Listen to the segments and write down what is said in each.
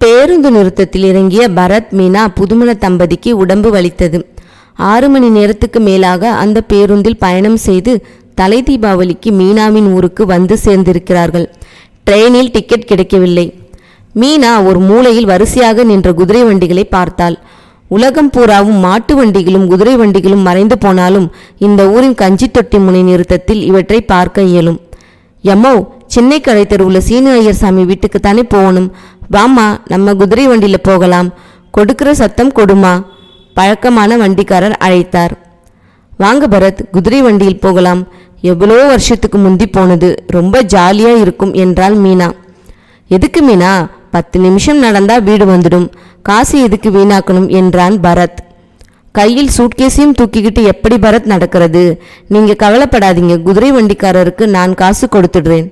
பேருந்து நிறுத்தத்தில் இறங்கிய பரத் மீனா புதுமண தம்பதிக்கு உடம்பு வலித்தது. ஆறு மணி நேரத்துக்கு மேலாக அந்த பேருந்தில் பயணம் செய்து தலை தீபாவளிக்கு மீனாவின் ஊருக்கு வந்து சேர்ந்திருக்கிறார்கள். ட்ரெயினில் டிக்கெட் கிடைக்கவில்லை. மீனா ஒரு மூலையில் வரிசையாக நின்ற குதிரை வண்டிகளை பார்த்தாள். உலகம் பூராவும் மாட்டு வண்டிகளும் குதிரை வண்டிகளும் மறைந்து போனாலும் இந்த ஊரின் கஞ்சி தொட்டி முனை நிறுத்தத்தில் இவற்றை பார்க்க இயலும். எம்மோ சென்னை கடை தெருவுல சீனு ஐயர் சாமி வீட்டுக்கு தானே போகணும்? வாம்மா நம்ம குதிரை வண்டியில் போகலாம். கொடுக்கிற சத்தம் கொடுமா பழக்கமான வண்டிக்காரர் அழைத்தார். வாங்க பரத் குதிரை வண்டியில் போகலாம். எவ்வளோ வருஷத்துக்கு முந்தி போனது ரொம்ப ஜாலியாக இருக்கும் என்றாள் மீனா. எதுக்கு மீனா பத்து நிமிஷம் நடந்தா வீடு வந்துடும் காசு எதுக்கு வீணாக்கணும் என்றான் பரத். கையில் சூட்கேஸையும் தூக்கிக்கிட்டு எப்படி பரத் நடக்கிறது? நீங்க கவலைப்படாதீங்க குதிரை வண்டிக்காரருக்கு நான் காசு கொடுத்துடுறேன்.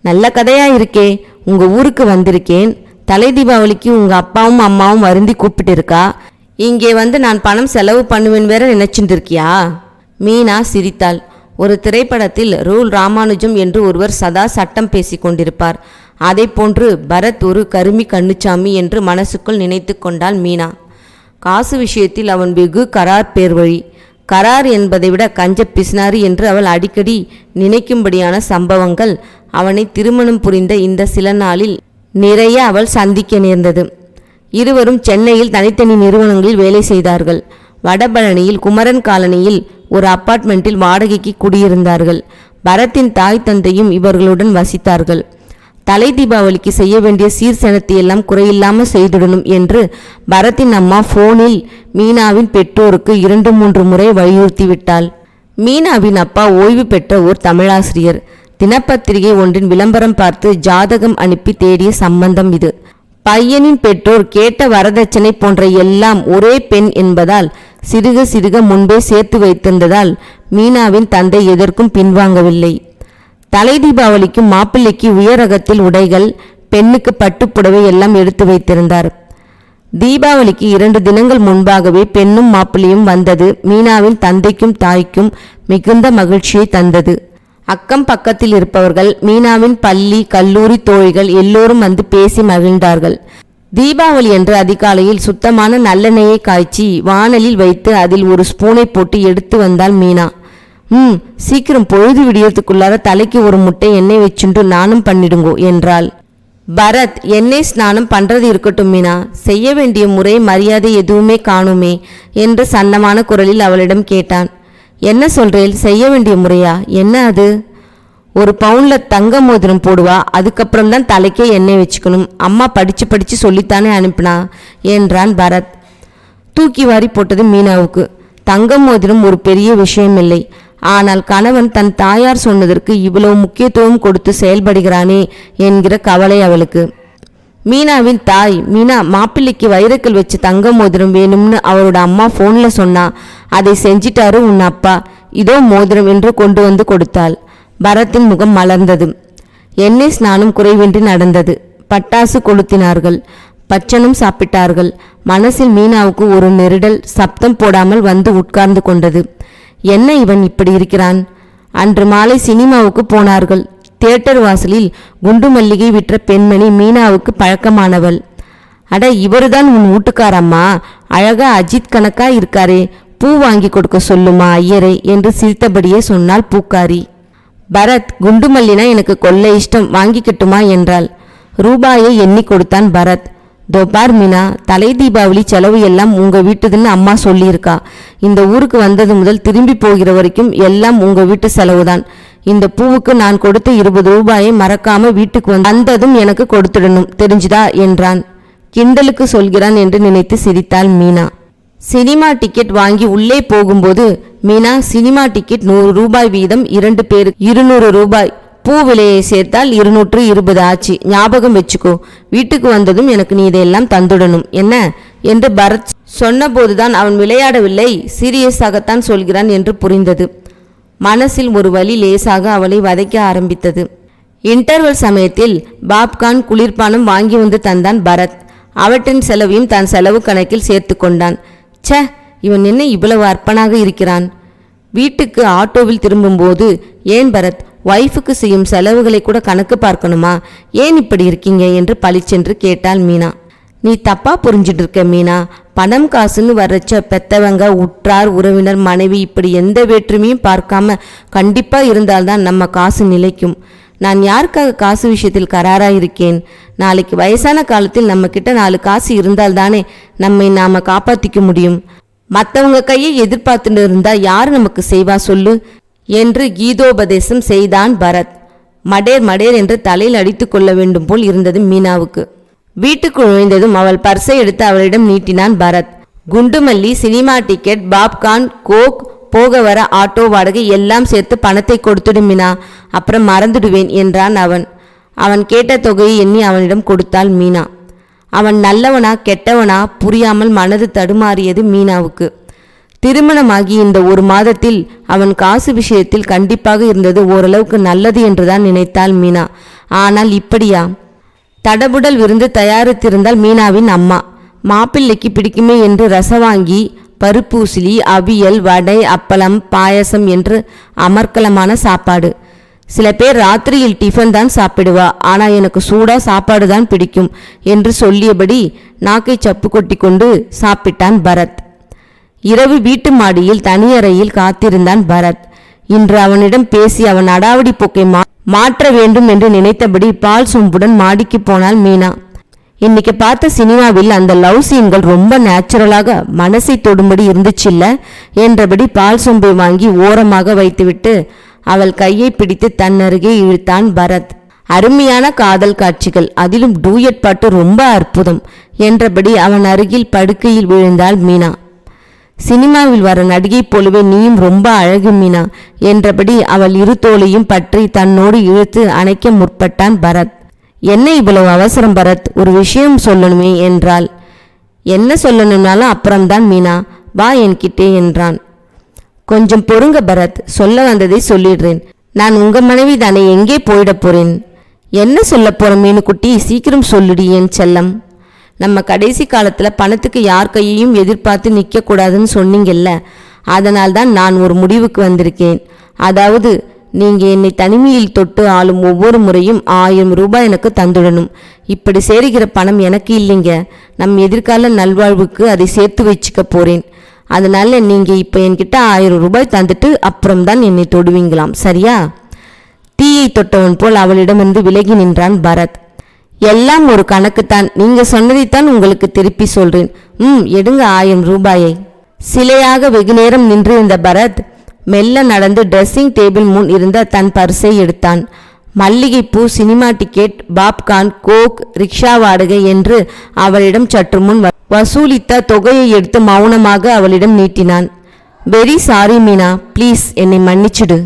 நல்ல கதையா இருக்கே உங்க ஊருக்கு வந்திருக்கேன். தலை தீபாவளிக்கு உங்கள் அப்பாவும் அம்மாவும் வருந்தி கூப்பிட்டு இருக்கா இங்கே வந்து நான் பணம் செலவு பண்ணுவேன் வேற நினைச்சிட்டு இருக்கியா மீனா சிரித்தாள். ஒரு திரைப்படத்தில் ரூல் ராமானுஜம் என்று ஒருவர் சதா சட்டம் பேசிக் கொண்டிருப்பார். அதை போன்று பரத் ஒரு கருமி கண்ணுச்சாமி என்று மனசுக்குள் நினைத்து கொண்டாள் மீனா. காசு விஷயத்தில் அவன் வெகு கரார் பேர் வழி கரார் என்பதை விட கஞ்ச பிசினாரி என்று அவள் அடிக்கடி நினைக்கும்படியான சம்பவங்கள் அவனை திருமணம் புரிந்த இந்த சில நாளில் நிறைய அவள் சந்திக்க நேர்ந்தது. இருவரும் சென்னையில் தனித்தனி நிறுவனங்களில் வேலை செய்தார்கள். வடபழனியில் குமரன் காலனியில் ஒரு அப்பார்ட்மெண்ட்டில் வாடகைக்கு குடியிருந்தார்கள். பரத்தின் தாய் தந்தையும் இவர்களுடன் வசித்தார்கள். தலை தீபாவளிக்கு செய்ய வேண்டிய சீர்சனத்தை எல்லாம் குறையில்லாமல் செய்துடணும் என்று பரத்தின் அம்மா போனில் மீனாவின் பெற்றோருக்கு இரண்டு மூன்று முறை வலியுறுத்தி விட்டாள். மீனாவின் அப்பா ஓய்வு பெற்ற ஓர் தமிழாசிரியர். தினப்பத்திரிகை ஒன்றின் விளம்பரம் பார்த்து ஜாதகம் அனுப்பி தேடிய சம்பந்தம் இது. பையனின் பெற்றோர் கேட்ட வரதட்சணை போன்ற எல்லாம் ஒரே பெண் என்பதால் சிறுக சிறுக முன்பே சேர்த்து வைத்திருந்ததால் மீனாவின் தந்தை எதற்கும் பின்வாங்கவில்லை. தலை தீபாவளிக்கு மாப்பிள்ளைக்கு உயரகத்தில் உடைகள் பெண்ணுக்கு பட்டுப்புடவை எல்லாம் எடுத்து வைத்திருந்தார். தீபாவளிக்கு இரண்டு தினங்கள் முன்பாகவே பெண்ணும் மாப்பிள்ளையும் வந்தது. மீனாவின் தந்தைக்கும் தாய்க்கும் மிகுந்த மகிழ்ச்சியை தந்தது. அக்கம் பக்கத்தில் இருப்பவர்கள் மீனாவின் பள்ளி கல்லூரி தோழிகள் எல்லோரும் வந்து பேசி மகிழ்ந்தார்கள். தீபாவளி என்று அதிகாலையில் சுத்தமான நல்லெண்ணெயை காய்ச்சி வாணலில் வைத்து அதில் ஒரு ஸ்பூனை போட்டு எடுத்து வந்தாள் மீனா. ம் சீக்கிரம் பொழுது விடியறதுக்குள்ளார தலைக்கு ஒரு முட்டை எண்ணெய் வச்சுண்டு நானும் பண்ணிடுங்கோ என்றாள். பரத் எண்ணெய் ஸ்நானம் பண்றது இருக்கட்டும் மீனா. செய்ய வேண்டிய முறை மரியாதை எதுவுமே காணுமே என்று சன்னமான குரலில் அவளிடம் கேட்டான். என்ன சொல்றேன் செய்ய வேண்டிய முறையா? என்ன அது? ஒரு பவுனில் தங்க மோதிரம் போடுவா அதுக்கப்புறம் தான் தலைக்கே எண்ணெய் வச்சுக்கணும். அம்மா படித்து படித்து சொல்லித்தானே அனுப்பினா? என்றான் பரத். தூக்கி வாரி போட்டது மீனாவுக்கு. தங்கம் மோதிரம் ஒரு பெரிய விஷயமில்லை. ஆனால் கணவன் தன் தாயார் சொன்னதற்கு இவ்வளவு முக்கியத்துவம் கொடுத்து செயல்படுகிறானே என்கிற கவலை அவளுக்கு. மீனாவின் தாய் மீனா மாப்பிள்ளைக்கு வைரக்கல் வச்சு தங்க மோதிரம் வேணும்னு அவரோட அம்மா ஃபோனில் சொன்னா அதை செஞ்சிட்டாரு உன் அப்பா. இதோ மோதிரம் என்று கொண்டு வந்து கொடுத்தாள். பரத்தின் முகம் மலர்ந்தது. எண்ணெய் ஸ்நானம் குறைவின்றி நடந்தது. பட்டாசு கொளுத்தினார்கள். பச்சனும் சாப்பிட்டார்கள். மனசில் மீனாவுக்கு ஒரு நெருடல் சப்தம் போடாமல் வந்து உட்கார்ந்து கொண்டது. என்ன இவன் இப்படி இருக்கிறான்? அன்று மாலை சினிமாவுக்கு போனார்கள். தியேட்டர் வாசலில் குண்டு மல்லிகை விற்ற பெண்மணி மீனாவுக்கு பழக்கமானவள். அட இவருதான் உன் வீட்டுக்காரம்மா. அழகா அஜித் கணக்கா இருக்காரே. பூ வாங்கி கொடுக்க சொல்லுமா ஐயரே என்று சிரித்தபடியே சொன்னாள் பூக்காரி. பரத் குண்டு மல்லினா எனக்கு கொள்ள இஷ்டம் வாங்கிக்கட்டுமா என்றாள். ரூபாயை எண்ணி கொடுத்தான் பரத். தோபார் மீனா தலை தீபாவளி செலவு எல்லாம் உங்க வீட்டுதுன்னு அம்மா சொல்லியிருக்கா. இந்த ஊருக்கு வந்தது முதல் திரும்பி போகிற வரைக்கும் எல்லாம் உங்க வீட்டு செலவுதான். இந்த பூவுக்கு நான் கொடுத்த இருபது ரூபாயை மறக்காம வீட்டுக்கு வந்து வந்ததும் எனக்கு கொடுத்துடணும் தெரிஞ்சுதா? என்றான். கிண்டலுக்கு சொல்கிறான் என்று நினைத்து சிரித்தாள் மீனா. சினிமா டிக்கெட் வாங்கி உள்ளே போகும்போது மீனா சினிமா டிக்கெட் நூறு ரூபாய் வீதம் இரண்டு பேர் இருநூறு ரூபாய். பூ விலையை சேர்த்தால் இருநூற்று இருபது ஆச்சு. ஞாபகம் வச்சுக்கோ வீட்டுக்கு வந்ததும் எனக்கு நீ இதையெல்லாம் தந்துடணும். என்ன? என்று பரத் சொன்னபோதுதான் அவன் விளையாடவில்லை. சீரியஸாகத்தான் சொல்கிறான் என்று புரிந்தது. மனசில் ஒரு வலி லேசாக அவளை வதைக்க ஆரம்பித்தது. இன்டர்வல் சமயத்தில் பாப்கார்ன் குளிர்பானம் வாங்கி வந்து தந்தான் பரத். அவற்றின் செலவையும் தன் செலவு கணக்கில் சேர்த்து கொண்டான். ச இவன் என்ன இவ்வளவு அற்பனாக இருக்கிறான்? வீட்டுக்கு ஆட்டோவில் திரும்பும்போது ஏன் பரத் ஒய்ஃபுக்கு செய்யும் செலவுகளை கூட கணக்கு பார்க்கணுமா? ஏன் இப்படி இருக்கீங்க? என்று பளிச்சென்று கேட்டாள் மீனா. நீ தப்பா புரிஞ்சிட்டு இருக்க மீனா. பணம் காசுன்னு வர்றச்ச பெத்தவங்க உற்றார் உறவினர் மனைவி இப்படி எந்த வேற்றுமையும் பார்க்காம கண்டிப்பா இருந்தால்தான் நம்ம காசு நிலைக்கும். நான் யாருக்காக காசு விஷயத்தில் கராரா இருக்கேன்? நாளைக்கு வயசான காலத்தில் நம்ம கிட்ட நாலு காசு இருந்தால்தானே நம்மை நாம காப்பாத்திக்க முடியும்? மற்றவங்க கையை எதிர்பார்த்துட்டு இருந்தா யார் நமக்கு செய்வா சொல்லு? என்று கீதோபதேசம் செய்தான் பரத். மடேர் மடேர் என்று தலையில் அடித்து கொள்ள வேண்டும் போல் இருந்தது மீனாவுக்கு. வீட்டுக்குள் நுழைந்ததும் அவள் பர்ஸை எடுத்து அவளிடம் நீட்டினான் பரத். குண்டுமல்லி சினிமா டிக்கெட் பாப்கார்ன் கோக் போக வர ஆட்டோ வாடகை எல்லாம் சேர்த்து பணத்தை கொடுத்துடுமினா அப்புறம் மறந்துடுவேன் என்றான் அவன். அவன் கேட்ட தொகையை எண்ணி அவனிடம் கொடுத்தாள் மீனா. அவன் நல்லவனா கெட்டவனா புரியாமல் மனது தடுமாறியது மீனாவுக்கு. திருமணமாகி இந்த ஒரு மாதத்தில் அவன் காசு விஷயத்தில் கண்டிப்பாக இருந்தது ஓரளவுக்கு நல்லது என்றுதான் நினைத்தாள் மீனா. ஆனால் இப்படியா? தடபுடல் விருந்து தயாரித்திருந்தால் மீனாவின் அம்மா. மாப்பிள்ளைக்கு பிடிக்குமே என்று ரசவாங்கி பருப்பூசிலி அவியல் வடை அப்பளம் பாயசம் என்று அமர்க்கலமான சாப்பாடு. சில பேர் ராத்திரியில் டிஃபன் தான் சாப்பிடுவா. ஆனால் எனக்கு சூடாக சாப்பாடு தான் பிடிக்கும் என்று சொல்லியபடி நாக்கை சப்பு கொட்டி கொண்டு சாப்பிட்டான் பரத். இரவு வீட்டு மாடியில் தனியறையில் காத்திருந்தான் பரத். இன்று அவனிடம் பேசி அவன் அடாவடி போக்கை மா மாற்ற வேண்டும் என்று நினைத்தபடி பால் சொம்புடன் மாடிக்கு போனாள் மீனா. இன்னைக்கு பார்த்த சினிமாவில் அந்த லவ் சீன்கள் ரொம்ப நேச்சுரலாக மனசை தொடும்படி இருந்துச்சில்ல என்றபடி பால் சொம்பை வாங்கி ஓரமாக வைத்துவிட்டு அவள் கையை பிடித்து தன்னருகே இழுத்தான் பரத். அருமையான காதல் காட்சிகள் அதிலும் டூயட் பாட்டு ரொம்ப அற்புதம் என்றபடி அவன் அருகில் படுக்கையில் விழுந்தாள் மீனா. சினிமாவில் வர நடிகை போலவே நீயும் ரொம்ப அழகு மீனா என்றபடி அவள் இரு தோளையும் பற்றி தன்னோடு இழுத்து அணைக்க முற்பட்டான் பரத். என்ன இவ்வளவு அவசரம் பரத்? ஒரு விஷயம் சொல்லணுமே என்றாள். என்ன சொல்லணும்னாலும் அப்புறம்தான் மீனா. வா என்கிட்டே என்றான். கொஞ்சம் பொறுங்க பரத். சொல்ல வந்ததை சொல்லிடுறேன். நான் உங்க மனைவி தானே எங்கே போயிட போறேன்? என்ன சொல்ல போற மீனுக்குட்டி சீக்கிரம் சொல்லுடி என் செல்லம். நம்ம கடைசி காலத்தில் பணத்துக்கு யார் கையையும் எதிர்பார்த்து நிற்கக்கூடாதுன்னு சொன்னீங்கல்ல? அதனால் தான் நான் ஒரு முடிவுக்கு வந்திருக்கேன். அதாவது நீங்கள் என்னை தனிமையில் தொட்டு ஆளும் ஒவ்வொரு முறையும் ஆயிரம் ரூபாய் எனக்கு தந்துடணும். இப்படி சேருகிற பணம் எனக்கு இல்லைங்க. நம் எதிர்கால நல்வாழ்வுக்கு அதை சேர்த்து வச்சுக்க போகிறேன் அதனால் நீங்கள் இப்போ என்கிட்ட ஆயிரம் ரூபாய் தந்துட்டு அப்புறம்தான் என்னை தொடுவீங்களாம். சரியா? தீயை தொட்டவன் போல் அவளிடமிருந்து விலகி நின்றான் பரத். எல்லாம் ஒரு கணக்குத்தான். நீங்க சொன்னதைத்தான் உங்களுக்கு திருப்பி சொல்றேன். ம் எடுங்க ஆயிரம் ரூபாயை. சிலையாக வெகுநேரம் நின்றிருந்த பரத் மெல்ல நடந்து ட்ரெஸ்ஸிங் டேபிள் முன் இருந்த தன் பர்ஸை எடுத்தான். மல்லிகைப்பூ cinema ticket popcorn coke rickshaw வாடகை என்று அவளிடம் சற்று முன் வசூலித்த தொகையை எடுத்து மௌனமாக அவளிடம் நீட்டினான். வெரி சாரி மீனா ப்ளீஸ் என்னை மன்னிச்சிடு.